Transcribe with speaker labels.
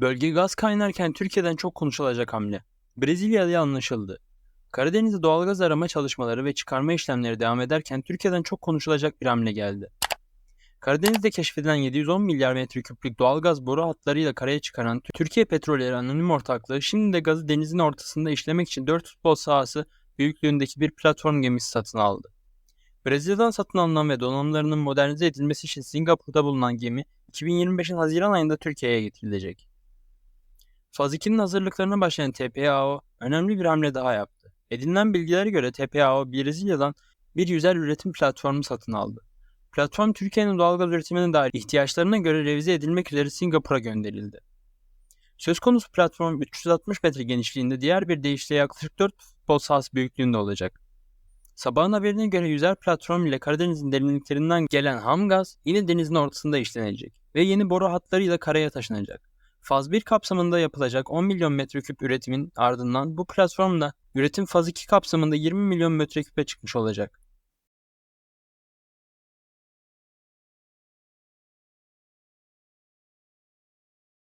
Speaker 1: Bölge gaz kaynarken Türkiye'den çok konuşulacak hamle. Brezilya'da anlaşıldı. Karadeniz'de doğalgaz arama çalışmaları ve çıkarma işlemleri devam ederken Türkiye'den çok konuşulacak bir hamle geldi. Karadeniz'de keşfedilen 710 milyar metreküplük doğalgaz boru hatlarıyla karaya çıkaran Türkiye Petrolleri Anonim Ortaklığı şimdi de gazı denizin ortasında işlemek için 4 futbol sahası büyüklüğündeki bir platform gemisi satın aldı. Brezilya'dan satın alınan ve donanımlarının modernize edilmesi için Singapur'da bulunan gemi 2025'in Haziran ayında Türkiye'ye getirilecek. Faz 2'nin hazırlıklarına başlayan TPAO önemli bir hamle daha yaptı. Edinilen bilgilere göre TPAO Brezilya'dan bir yüzer üretim platformu satın aldı. Platform Türkiye'nin doğalgaz üretimine dair ihtiyaçlarına göre revize edilmek üzere Singapur'a gönderildi. Söz konusu platform 360 metre genişliğinde diğer bir deyişle yaklaşık 4 futbol sahası büyüklüğünde olacak. Sabahın haberine göre yüzer platform ile Karadeniz'in derinliklerinden gelen ham gaz yine denizin ortasında işlenecek ve yeni boru hatlarıyla karaya taşınacak. Faz 1 kapsamında yapılacak 10 milyon metreküp üretimin ardından bu platformda üretim faz 2 kapsamında 20 milyon metreküpe çıkmış olacak.